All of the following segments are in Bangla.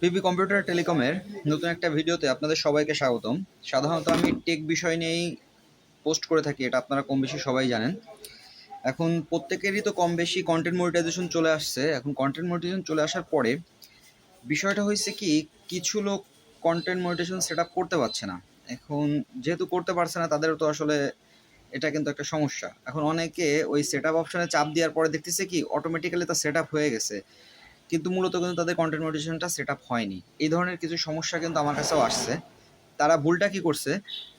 পিপি কম্পিউটার টেলিকমের নতুন একটা ভিডিওতে আপনাদের সবাইকে স্বাগতম। সাধারণত আমি টেক বিষয় নিয়েই পোস্ট করে থাকি, এটা আপনারা কম বেশি সবাই জানেন। এখন প্রত্যেকেরই তো কম বেশি কন্টেন্ট মনিটাইজেশন চলে আসছে। এখন কন্টেন্ট মনিটাইজেশন চলে আসার পরে বিষয়টা হয়েছে কি, কিছু লোক কন্টেন্ট মনিটাইজেশন সেট করতে পারছে না। এখন যেহেতু করতে পারছে না তাদের তো আসলে এটা কিন্তু একটা সমস্যা। এখন অনেকে ওই সেট আপ অপশনে চাপ দেওয়ার পরে দেখতেছে কি অটোমেটিক্যালি তা সেট হয়ে গেছে। কিন্তু মূলত কিন্তু তাদের কন্টেন্ট মডিটেশনটা সেট আপ হয়নি। এই ধরনের কিছু সমস্যা কিন্তু আমার কাছেও আসছে। তারা ভুলটা কি করছে?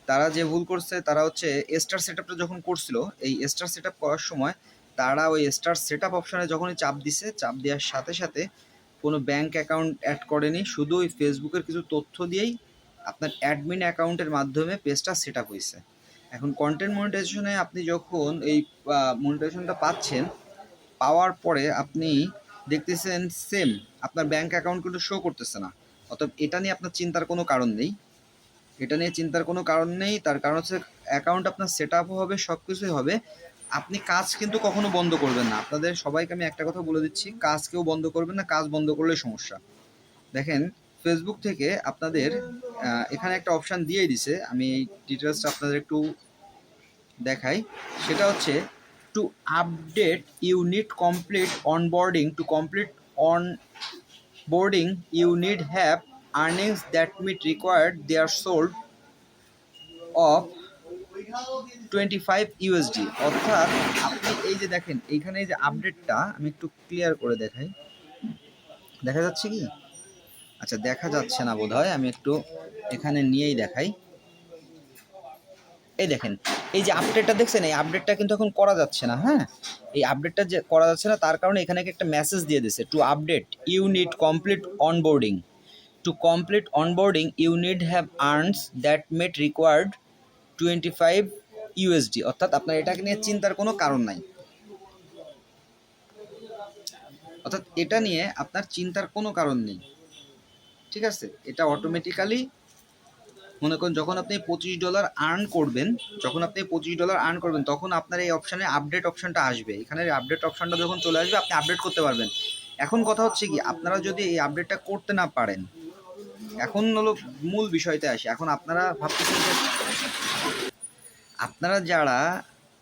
তারা যে ভুল করছে, তারা হচ্ছে স্টার সেট আপটা যখন করছিল, এই স্টার সেট আপ করার সময় তারা ওই স্টার সেট আপ অপশানে যখনই চাপ দিছে, চাপ দেওয়ার সাথে সাথে কোনো ব্যাংক অ্যাকাউন্ট অ্যাড করেনি। শুধু ওই ফেসবুকের কিছু তথ্য দিয়েই আপনার অ্যাডমিন অ্যাকাউন্টের মাধ্যমে পেজটা সেট আপ হয়েছে এখন কন্টেন্ট মনিটাইজেশনে আপনি যখন এই মনিটাইজেশনটা পাচ্ছেন, পাওয়ার পরে আপনি দেখতেছেন সেম আপনার ব্যাংক অ্যাকাউন্ট কিন্তু শো করতেছে না। অতএব এটা নিয়ে আপনার চিন্তার কোনো কারণ নেই। এটা নিয়ে চিন্তার কোনো কারণ নেই, তার কারণ হচ্ছে অ্যাকাউন্ট আপনার সেট আপও হবে সব কিছুই হবে। আপনি কাজ কিন্তু কখনো বন্ধ করবেন না। আপনাদের সবাইকে আমি একটা কথা বলে দিচ্ছি, কাজ কেউ বন্ধ করবেন না, কাজ বন্ধ করলে সমস্যা। দেখেন ফেসবুক থেকে আপনাদের এখানে একটা অপশান দিয়ে দিছে। আমি এই ডিটেলসটা আপনাদের একটু দেখাই। সেটা হচ্ছে update you need complete onboarding to complete onboarding you need have earnings that meet required they are sold of twenty five USD অর্থাৎ, আপনি এই যে দেখেন, এইখানে এই যে আপডেটটা আমি একটু ক্লিয়ার করে দেখাই। দেখা যাচ্ছে কি? আচ্ছা দেখা যাচ্ছে না বোধ হয় আমি একটু এখানে নিয়েই দেখাই। এই দেখেন এই যে আপডেটটা দেখছেন, এই আপডেটটা কিন্তু এখন করা যাচ্ছে না হ্যাঁ? এই আপডেটটা যে করা যাচ্ছে না, তার কারণে এখানে একটা মেসেজ দিয়ে দিছে to update you need complete onboarding to complete onboarding you need have earns that met required twenty five USD অর্থাৎ আপনার এটাকে নিয়ে চিন্তার কোনো কারণ নাই। অর্থাৎ এটা নিয়ে আপনার চিন্তার কোনো কারণ নেই। ঠিক আছে? এটা অটোমেটিক্যালি মনে করেন যখন আপনি পঁচিশ ডলার আর্ন করবেন, যখন আপনি পঁচিশ ডলার আর্ন করবেন, তখন আপনার এই অপশানে আপডেট অপশানটা আসবে। এখানে আপডেট অপশানটা যখন চলে আসবে, আপনি আপডেট করতে পারবেন। এখন কথা হচ্ছে কি, আপনারা যদি এই আপডেটটা করতে না পারেন, এখন হলো মূল বিষয়তে আসে। এখন আপনারা ভাবতেছেন আপনারা যারা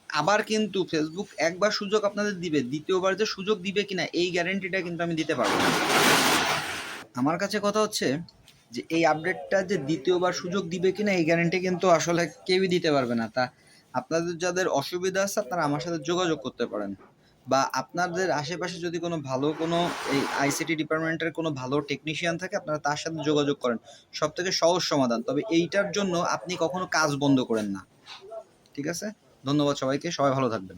আবার কিন্তু ফেসবুক একবার সুযোগ আপনাদের দিবে, দ্বিতীয়বার যে সুযোগ দিবে কিনা, এই গ্যারেন্টিটা কিন্তু আমি দিতে পারব আমার কাছে কথা হচ্ছে যে এই আপডেটটা যে দ্বিতীয়বার সুযোগ দিবে কিনা এই গ্যারেন্টি কিন্তু আসলে কেউই দিতে পারবে না। তা আপনাদের যাদের অসুবিধা আছে, আপনারা আমার সাথে যোগাযোগ করতে পারেন। বা আপনাদের আশেপাশে যদি কোনো ভালো কোনো এই আইসিটি ডিপার্টমেন্টের কোনো ভালো টেকনিশিয়ান থাকে, আপনারা তার সাথে যোগাযোগ করেন। সব থেকে সহজ সমাধান। তবে এইটার জন্য আপনি কখনো কাজ বন্ধ করেন না। ঠিক আছে? ধন্যবাদ সবাইকে। সবাই ভালো থাকবেন।